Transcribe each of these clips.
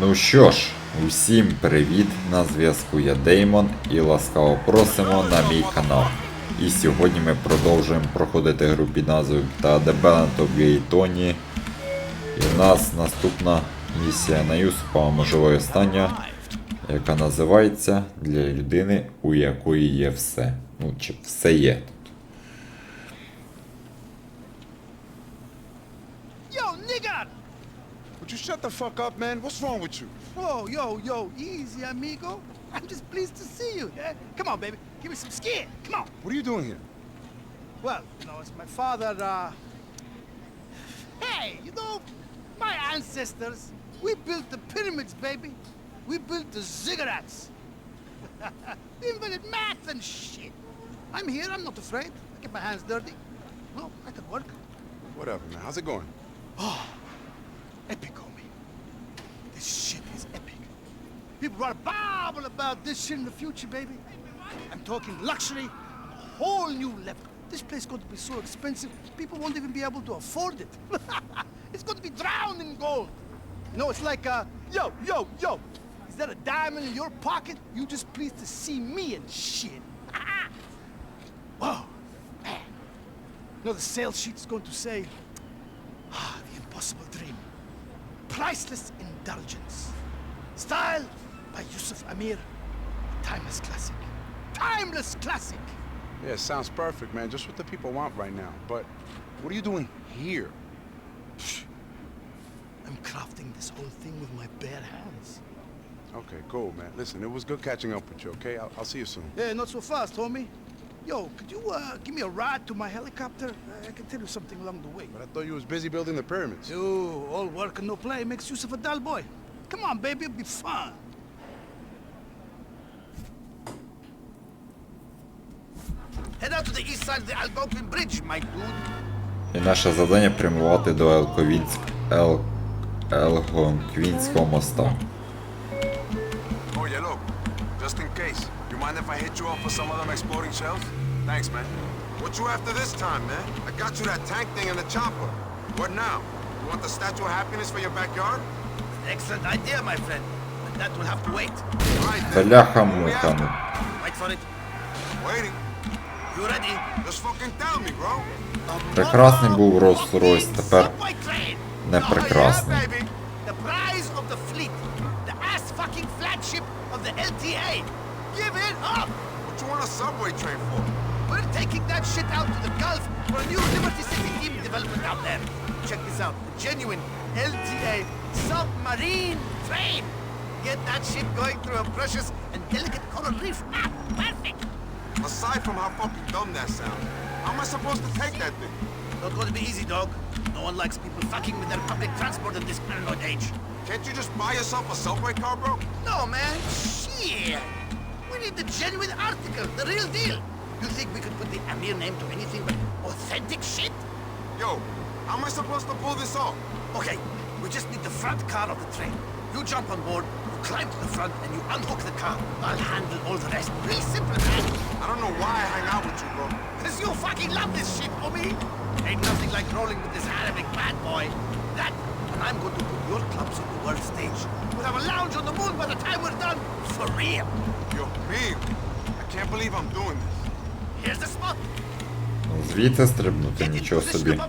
Ну що ж, усім привіт! На зв'язку я Деймон і ласкаво просимо на мій канал. І сьогодні ми продовжуємо проходити гру під назвою та Дебеланто Гейтоні. І в нас наступна місія на Юсупа, можливо і остання, яка називається Для людини, у якої є все. Ну, чи все є you shut the fuck up, man? What's wrong with you? Whoa, yo, yo, easy, amigo. I'm just pleased to see you. Yeah? Come on, baby. Give me some skin. Come on. What are you doing here? Well, you know, it's my father, uh... Hey, you know, my ancestors, we built the pyramids, baby. We built the ziggurats. we invented math and shit. I'm here, I'm not afraid. I get my hands dirty. No, I can work. Whatever, man. How's it going? Epic, homie. This shit is epic. People want to babble about this shit in the future, baby. I'm talking luxury, a whole new level. This place is going to be so expensive, people won't even be able to afford it. it's going to be drowned in gold. You know, it's like, uh, yo, yo, yo. Is that a diamond in your pocket? You just pleased to see me and shit. Whoa, man. You know, the sales sheet's going to say, ah, the impossible dream. Priceless indulgence. Style by Yusuf Amir. Timeless classic. Timeless classic! Yeah, sounds perfect, man. Just what the people want right now. But what are you doing here? I'm crafting this whole thing with my bare hands. Okay, cool, man. Listen, it was good catching up with you, okay? I'll, I'll see you soon. Yeah, not so fast, homie. Yo, could you uh, give me a ride to my helicopter? Uh, I can tell you something along the way. But I thought you was busy building the pyramids. Yo, all work and no play makes Yusuf a dull boy. Come on, baby, it'll be fun. Head out to the east side of the Algonquin Bridge, my dude. І наше завдання прямувати до Елковінськ... Ел... Елгонквінського моста. mind if I hit you up for some of them exploding shells? Thanks, man. What you after this time, man? I got you that tank thing and the chopper. What now? You want the Statue of Happiness for your backyard? Excellent idea, my friend. But that will have to wait. Right, then. Бляха-муха, ну. Wait for it. Waiting. You ready? Just fucking tell me, bro. Прекрасний був Rolls-Royce, тепер Subway train. не прекрасний. Taking that shit out to the Gulf for a new Liberty City team development out there. Check this out. A genuine LTA submarine train. Get that shit going through a precious and delicate coral reef. Ah, perfect. Aside from how fucking dumb that sounds, how am I supposed to take that thing? Not going to be easy, dog. No one likes people fucking with their public transport in this paranoid age. Can't you just buy yourself a subway car, bro? No, man. Shit. We need the genuine article, the real deal. You think we could put the Amir name to anything but authentic shit? Yo, how am I supposed to pull this off? Okay, we just need the front car of the train. You jump on board, you climb to the front, and you unhook the car. I'll handle all the rest. Real simple, man. I don't know why I hang out with you, bro. Because you fucking love this shit, homie. Ain't nothing like rolling with this Arabic bad boy. That, and I'm going to put your clubs on the world stage. We'll have a lounge on the moon by the time we're done. For real. Yo, me. I can't believe I'm doing this. Ну, Звідси стрибнути, нічого собі.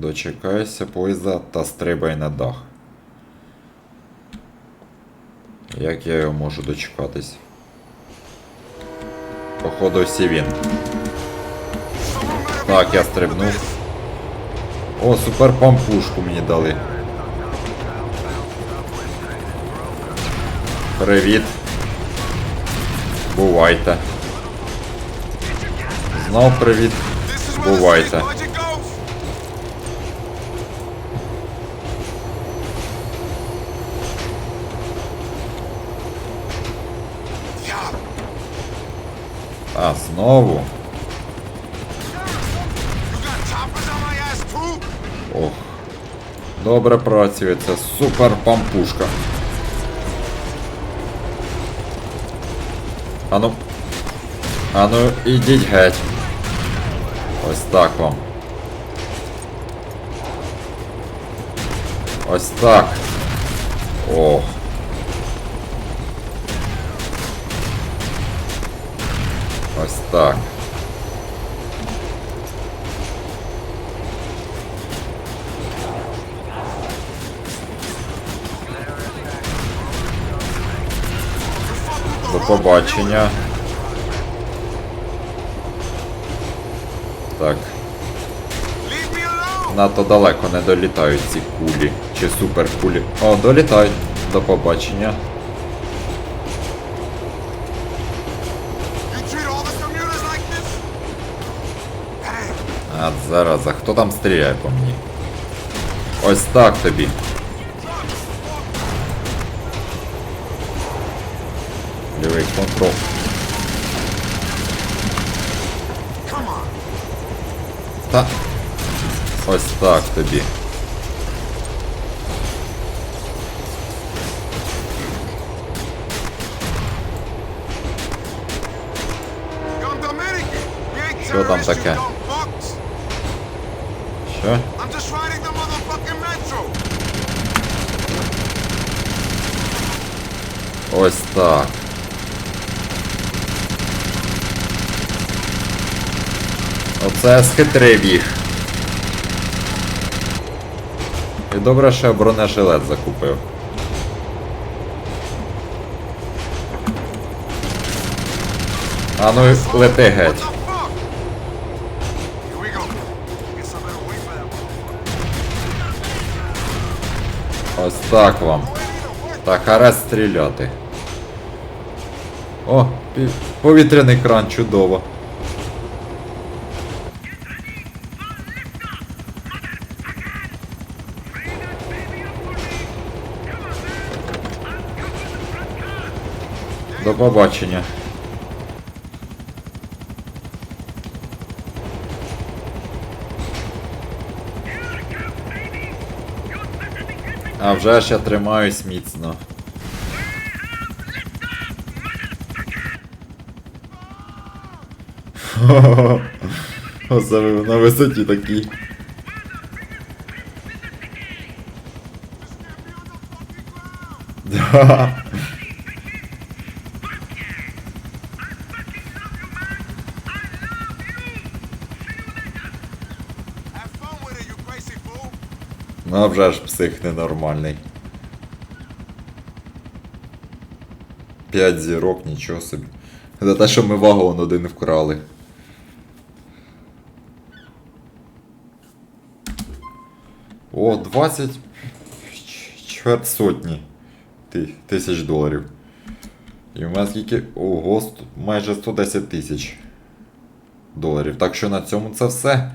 Дочекайся поїзда та стрибай на дах. Як я його можу дочекатись? Походу всі він. Так, я стрибнув. О, супер пампушку мені дали. Привіт. Бувайте. Знов привіт. Бувайте. А, знову. Ох. Добре працює, це супер пампушка. Ану. Ану, ідіть геть. Ось так вам. Ось так. О. Ось так. Побачення. Так. Надто далеко не долітають ці кулі. Чи суперкулі. О, долітають. До побачення. А зараз, а хто там стріляє по мені? Ось так тобі. Лівий контрол. Та. Ось так тобі. Що там таке? Що? Ось так. Оце схитрив їх. І добре, що я бронежилет закупив. А ну лети геть. Ось так вам. Та харе стріляти. О, повітряний кран чудово. До побачення. А вже ж я тримаюсь міцно. Оце на висоті такій. Да. Ну а вже ж псих ненормальний. П'ять зірок, нічого собі. За те, що ми вагон один вкрали. О, 20 ч- чверть сотні тисяч доларів. І в мене скільки. Ого, майже 110 тисяч доларів. Так що на цьому це все.